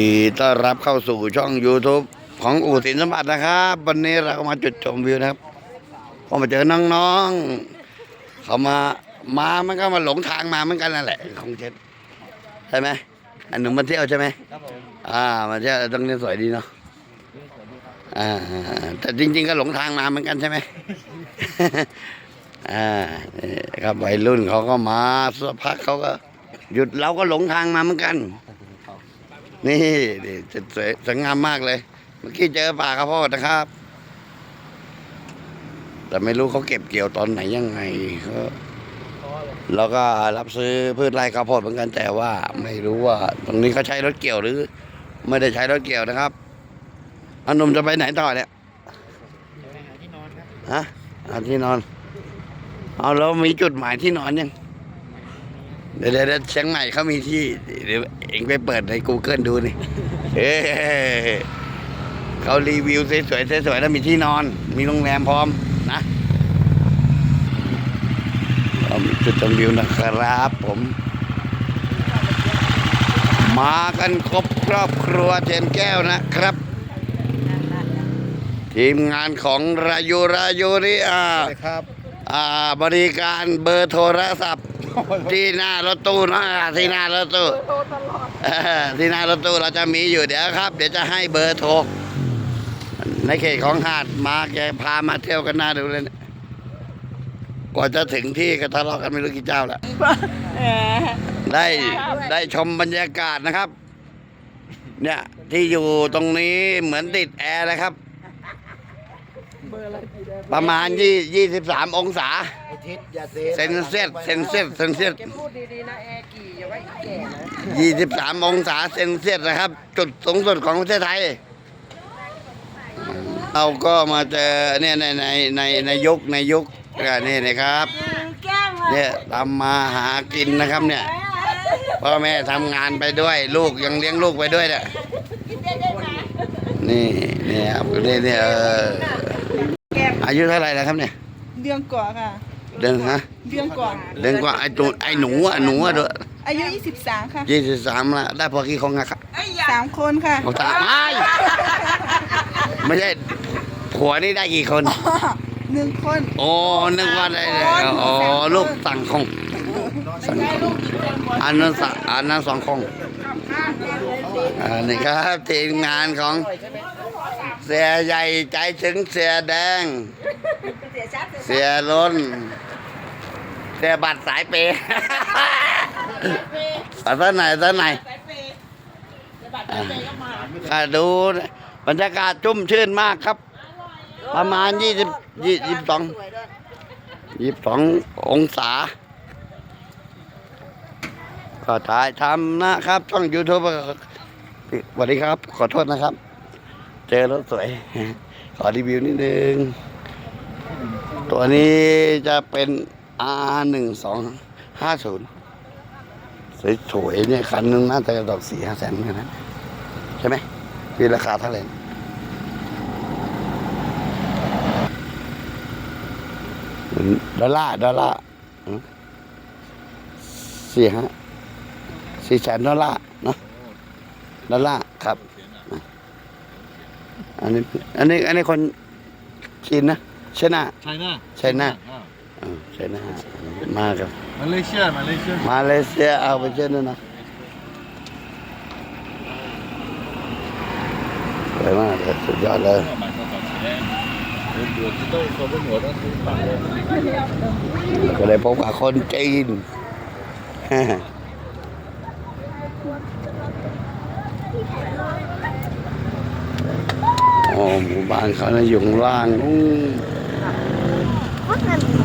ดีต้อนรับเข้าสู่ช่อง YouTube ของอู่สินสมบัตินะครับ วันนี้เรามาจุดชมวิวนะครับพอมาเจอน้องๆ เขามามามันก็มาหลงทางมาเหมือนกันนั่นแหละของเช็ดใช่ไหมอันหนุ่มมาเที่ยวใช่ไหมครับผมอ่ามาเที่ยวตรงนี้สวยดีเนาะอ่าแต่จริง ๆ ก็หลงทางมาเหมือนกันใช่ไหมอ่านี่ครับวัยรุ่นเขาก็มาสักพักเขาก็ หยุดเราก็หลงทางมาเหมือนกัน นี่นี่จะสวยสวยงามมากเลย เมื่อกี้เจอป่าข้าวโพดนะครับ แต่ไม่รู้เขาเก็บเกี่ยวตอนไหนยังไงเขาเราก็รับซื้อพืชไร่ข้าวโพดเหมือนกันแต่ว่าไม่รู้ว่า ตรงนี้เขาใช้รถเกี่ยวหรือ ไม่ได้ใช้รถเกี่ยวนะครับอาหนุ่มจะไปไหนต่อเนี่ยไปหาที่นอนครับฮะหาที่นอน เอาแล้วมีจุดหมายที่นอนยัง เดี๋ยวเดี๋ยวเดี๋ยวเชียงใหม่เขามีที่เดี๋ยวเองไปเปิดใน Google ดูนี่เอ้เขารีวิวสวยๆสวยๆแล้วมีที่นอน มีโรงแรมพร้อมนะเรามีจุดชมวิวนะครับผม มากันครบครอบครัวเจนแก้วนะครับ ทีมงานของรายูรายูนี่อ่าครับอ่าบริการเบอร์โทรศัพท์ ที่หน้ารถตู้นะที่หน้ารถตู้เออที่หน้ารถตู้เราจะมีอยู่เดี๋ยวครับ เดี๋ยวจะให้เบอร์โทรในเขตของหาดมาแกพามาเที่ยวกันหน้าดูเลยเนี่ยกว่าจะถึงที่ก็ทะเลาะกันไม่รู้กี่เจ้าแล้วได้ได้ชมบรรยากาศนะครับ เนี่ยที่อยู่ตรงนี้เหมือนติดแอร์เลยครับ ประมาณยี่ยี่สิบสามองศาไอทิศอย่าเซเซนเซตเซนเซตเซนเซตพูดดีๆนะแอร์กี่อย่าไว้แก่นะยี่สิบสามองศาเซนเซตนะครับ จุดสูงสุดของประเทศไทยเราก็มาเจอเนี่ยในในในในยุคในยุคอ่านี่นะครับแก้มอะเนี่ยทำมาหากินนะครับเนี่ยพ่อแม่ทำงานไปด้วย ลูกยังเลี้ยงลูกไปด้วยเนี่ยนี่นี่ครับนี่เนี่ยเออ อายุเท่าไหร่แล้วครับเนี่ย เดือนกว่าค่ะ เดือนฮะ เดือนกว่า เดือนกว่าไอ้ตัวไอ้หนูอะหนูอะด้วยอายุ23ค่ะยี่สิบสามละได้พอกี่คนอะครับสามคนค่ะเอาตาไม่ไม่ใช่ผัวนี่ได้กี่คนหนึ่งคนโอ้นึกว่าได้อ๋อลูกสั่งคงสั่งคงอันนั้นสั่งอันนั้นสองคงอันนี้ครับทีมงานของเสียใหญ่ใจถึงเสียแดง เสียล้นเสียบัตรสายเปย์เอาท่านไหนท่านไหนข้าดูนะบรรยากาศชุ่มชื่นมากครับ ประมาณยี่สิบยี่สิบสองยี่สิบสององศา ก็ถ่ายทำนะครับ ช่องยูทูบสวัสดีครับ ขอโทษนะครับ เจอรถสวย ขอรีวิวนิดนึง ตัวนี้จะเป็น R หนึ่งสองห้าศูนย์สวยๆเนี่ยคันหนึงน่าจะดอกสี่ห้าแสนเหมือนกันนะใช่ไหมมีราคาเท่าไหร่ดอลลาร์ดอลลาร์สี่ฮะสี่แสนดอลลาร์เนาะดอลลาร์ครับ อันนี้ อันนี้ อันนี้คนจีนนะ ชนะ China ใช่นะ อ่าอ่าชนะมาครับ มาเลเซียมาเลเซียมาเลเซียเอาไปเช่นนั้นนะสวยมากเลยสุดยอดเลยก็ได้พบกับคนจีน โอ้หมู่บ้านเขานะอยู่ข้างล่างอู้ น